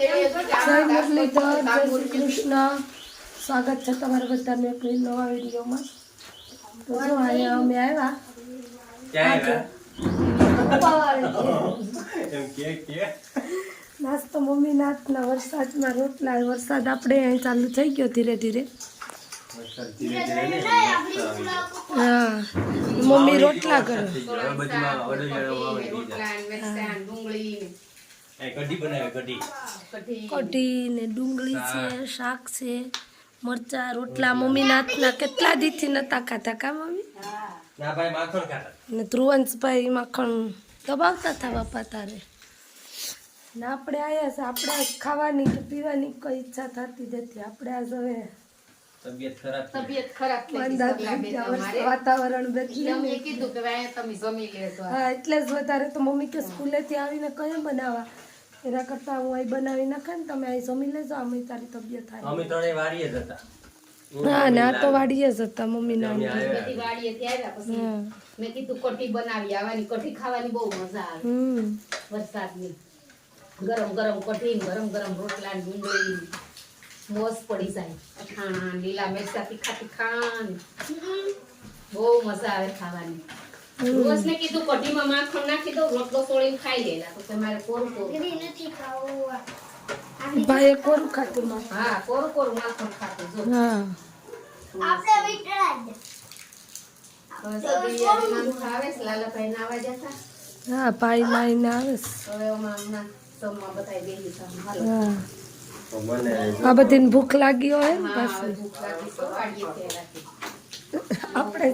જય મુરલીધર જય શ્રી કૃષ્ણ. સ્વાગત છે તમારા બધાને એક નવા વિડીયોમાં. તો જો અહીંયા અમે આવ્યા. એમ કે કે. નાસ્તો મમ્મી નાથના વરસાદમાં રોટલા વરસાદ આપણે અહીં ચાલુ થઈ ગયો ધીરે ધીરે. હા મમ્મી રોટલા કરે. કઢી બનાવે કઢી. કઢી. ને ડુંગળી છે શાક છે મરચા રોટલા મમ્મી નાથના કેટલા દીથી નતા ખાતા કા મમ્મી? ના ભાઈ માખણ ખાતા. ને ધ્રુવંશભાઈ માખણ દબાવતા હતા બાપા તારે. ને આપણે આવ્યા છે આપણે ખાવાની કે પીવાની કોઈ ઈચ્છા થતી નથી. આપણે આજ હવે તબિયત ખરાબ તબિયત ખરાબ થઈ ગઈ મંદા સગલા થઈ ગયા બે વર્ષ તમારે. વાતાવરણ બદલ્યું કીધું કે તમે જમી લેજો હા એટલે જ વધારે તો મમ્મી કે સ્કૂલેથી આવીને કયા બનાવવા? એના કરતાં હું અહીં બનાવી નાખે ને તમે અહીં જમી લેજો અમે તારી તબિયત થાય અમે ત્રણેય વાડીએ જ હતા. હા ને તો વાડીએ જ હતા મમ્મી ના બધી વાડીએથી આવ્યા પછી મેં કીધું કઠી બનાવી આવવાની કઠી ખાવાની બહુ મજા આવે. હમ. વરસાદની. ગરમ ગરમ કઠી ગરમ ગરમ રોટલા ને ડુંગળી મોસ પડી જાય. અથાણા લીલા મરચા તીખા તીખા બહુ મજા આવે ખાવાની. રોજ ને કીધું કઢીમાં માખણ નાખી દઉં રોટલો સોળીને ખાઈ લેલા તો તમારે કોરું કોરું ભાઈએ કોરું ખાતું હા કોરું કોરું માખણ ખાતું જો. ખાવે લાલાભાઈ નાવા હા ભાઈ માઈને આવે હવે બતાવી જાઉં. હાલો. આ બધીને ભૂખ લાગી હોય ને હા, પાછી. આપણે.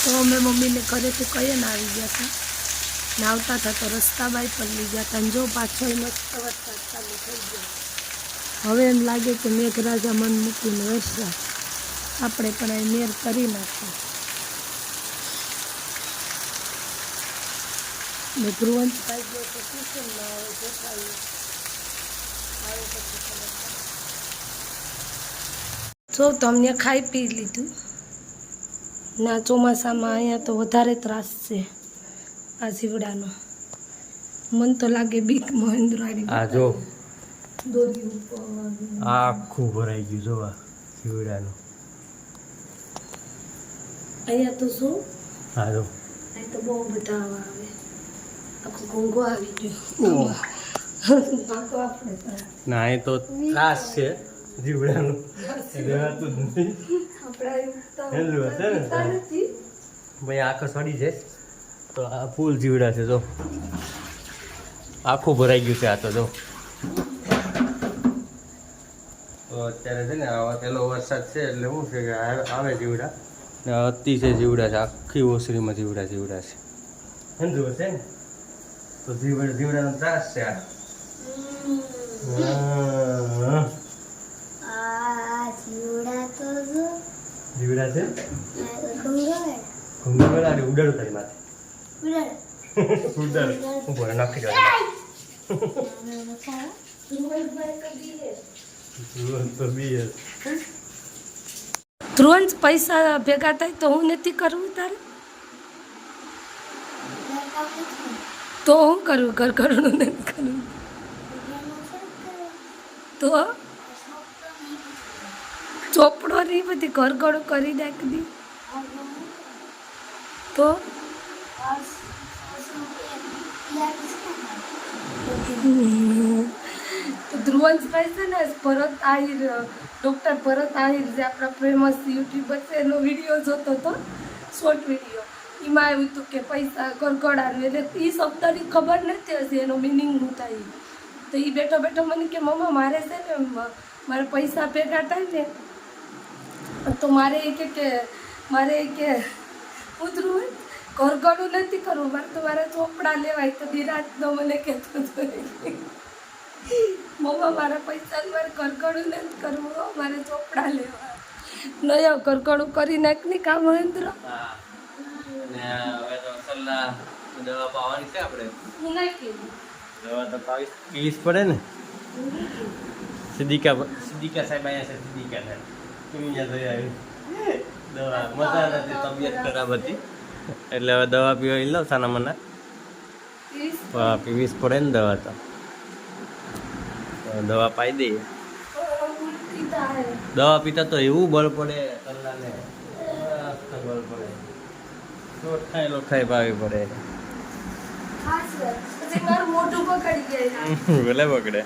તો અમે મમ્મીને ઘરેથી કહીએ ને આવી ગયા હતા ને આવતા હતા તો રસ્તા બાય પર લઈ ગયા હતા જો પાછળ મસ્ત વરસાદ ચાલુ થઈ ગયો. હવે એમ લાગે કે મેઘરાજા મન મૂકીને વરસાદ આપણે પણ એ મેર કરી નાખીએ ને ગયો તો હવે જોતા આવીએ. આવે પછી જો તમને ખાઈ પી લીધું. ના ચોમાસામાં અહીંયા તો વધારે ત્રાસ છે આ જીવડાનો. મન તો લાગે બીક મહેન્દ્રાડી આ જો. ઉપર. આખું ભરાઈ ગયું જો આ જીવડાનું. અહીંયા તો શું? હા જો. અહીં તો બહુ બધા આવા. આવી ગયો. ના એ તો ત્રાસ છે જીવડાનું. રહેવાતું જ નથી. હેલું હશે ને? ભાઈ આખો સડી છે. તો આ ફૂલ જીવડા છે જો. આખું ભરાઈ ગયું છે આ તો જો. તો અત્યારે છે ને આવા પેલો વરસાદ છે એટલે શું છે કે આવે જીવડા? ને અતિશય જીવડા છે આખી ઓસરીમાં જીવડા જીવડા છે. સમજુ છે ને? તો જીવડા જીવડાનો ત્રાસ છે આ. જીવડા છે? ઘૂંઘો વેળા ઉડાડું તારી માથે. ઉડાડ. હું ભરે નાખી દઉં તો ધ્રુવંશ પૈસા ભેગા થાય તો હું નથી કરવું તારે? તો હું કરું? કર કરું નથી કરું તો ચોપડો નહીં બધી ઘર ઘડું કરી નાખી તો? ધ્રુવંશભાઈ છે ને, ભરત આહિર ડૉક્ટર ભરત આહિર જે આપણા ફેમસ યુટ્યુબર છે, એનો વીડિયો જોતો હતો શોર્ટ વીડિયો એમાં આવ્યું હતું કે પૈસા ગરગડાનું એટલે એ શબ્દની ખબર નથી હશે એનો મિનિંગ હું થાય. તો એ બેઠો બેઠો મને કે, મમ્મા, મારે છે ને મારે પૈસા ભેગા થાય ને, તો મારે એ કે મારે એ કે ઉતરું હોય ઘરગડું નથી કરવું, મારે તો મારા ચોપડા લેવાય, તો નિરાજનો મને કહેતો હતો મમ્મા, મારા પૈસા મારે ઘરગડું નથી કરવું મારે ચોપડા લેવા. નયો ઘરગડું કરી નાખ ને કામ મહેન્દ્ર અને હવે તો સલ્લા દવા પાવાની છે આપણે? દવા તો પાવી પીવીસ પડે ને. સિદ્ધિકા સિદ્ધિકા સાહેબ અહીંયા છે સિદ્ધિકા સાહેબ. અહીંયા જોઈ આવી? દવા મજા નથી તબિયત ખરાબ હતી. એટલે હવે દવા પીવા લો સાના મને. પીવીસ પડે. ને દવા તો. દવા પાઈ દઈએ. દવા પીતા તો એવું બળ પડે કલ્લાને મસ્ત બળ પડે. લોઠાય લોઠાઈ પાવી પડે. ભલે પકડે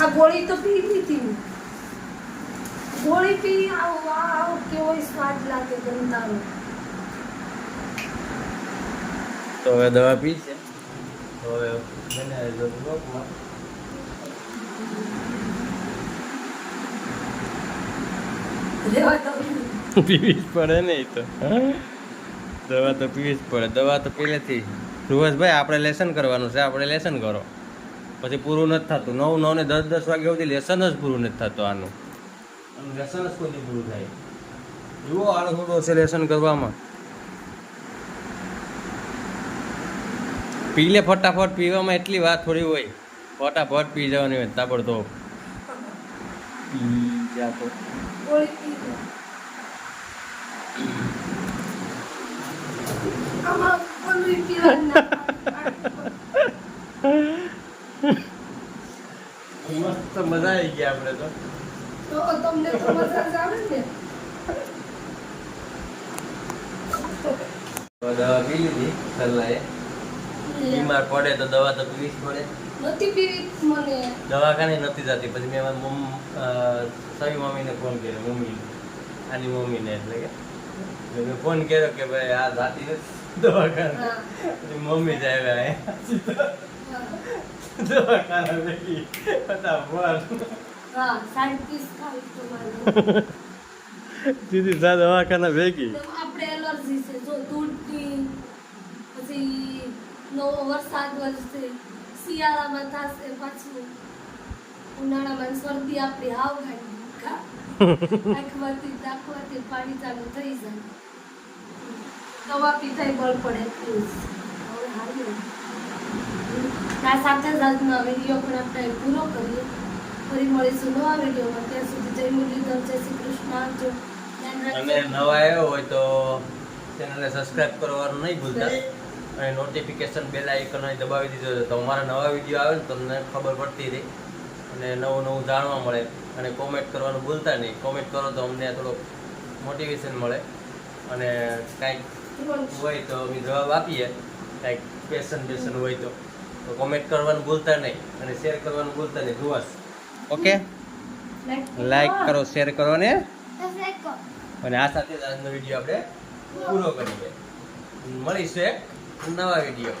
આ ગોળી તો પી લીધી ગોળી પી આવ આવ કેવો સ્વાદ લાગે તો હવે દવા પી છે. તો હવે બ્લોકમાં રેવા દો. પીવી જ પડે ને એ તો દવા તો પીવી જ પડે. દવા તો પહેલેથી સુભાષભાઈ આપણે લેસન કરવાનું છે. આપણે લેસન કરો. પછી પૂરું નથી થતું. નવ નવ ને દસ દસ વાગ્યા સુધી લેસન જ પૂરું નથી થતું આનું. લેસન જ કોઈ પૂરું થાય? એવો આળસુડો છે લેસન કરવામાં. પી લે ફટાફટ. પીવામાં એટલી વાત થોડી હોય. ફટાફટ પી જવાની હોય તાબડતોબ. પી જા. દવા પી લીધી સલાહે બીમાર પડે તો દવા તો પીવી જ પડે. નથી પીવી દવાખાને નથી જતી. પછી મેં મમ્મી સવી મમ્મીને ફોન કર્યો, મમ્મી. આની મમ્મીને એટલે કે. મેં ફોન કર્યો કે ભાઈ આ જાતી દવાખાને. મમ્મી જ આવ્યા. દવાખાને ભેગી ફટાફટ સીધી સા દવાખાના ભેગી. આપણે એલર્જી છે. જો પછી નવો વરસાદ વરસે શિયાળામાં થશે પાછું. ઉનાળામાં શરદી આપણી હાવ ખાઈ. આંખમાંથી નાખવાથી પાણી ચાલુ થઈ જાય દવા પીતાય બળ પડે હવે હાલ્યો. આ સાથે જ આજનો વીડિયો પણ આપણે પૂરો કરીએ ફરી મળીશું નવા વિડીયોમાં ત્યાં સુધી જય મુરલીધર જય શ્રી કૃષ્ણ અને નવા આવ્યો હોય તો ચેનલને સબસ્ક્રાઇબ કરવાનું નહીં ભૂલતા અને નોટિફિકેશન બેલ આઇકન દબાવી દીધો તો અમારા નવા વીડિયો આવે ને તમને ખબર પડતી રહી અને નવું નવું જાણવા મળે અને કોમેન્ટ કરવાનું ભૂલતા નહીં. કોમેન્ટ કરો તો અમને થોડુંક મોટિવેશન મળે અને કાંઈક હોય તો અમે જવાબ આપીએ. કાંઈક ક્વેશ્ચન બેસન હોય તો. તો કોમેન્ટ કરવાનું ભૂલતા નહીં અને શેર કરવાનું ભૂલતા નહીં. જોવાસ ઓકે લાઈક કરો શેર કરો ને? અને આ સાથે આજનો વીડિયો આપણે પૂરો કરીએ. મળીશું એક નવા વીડિયો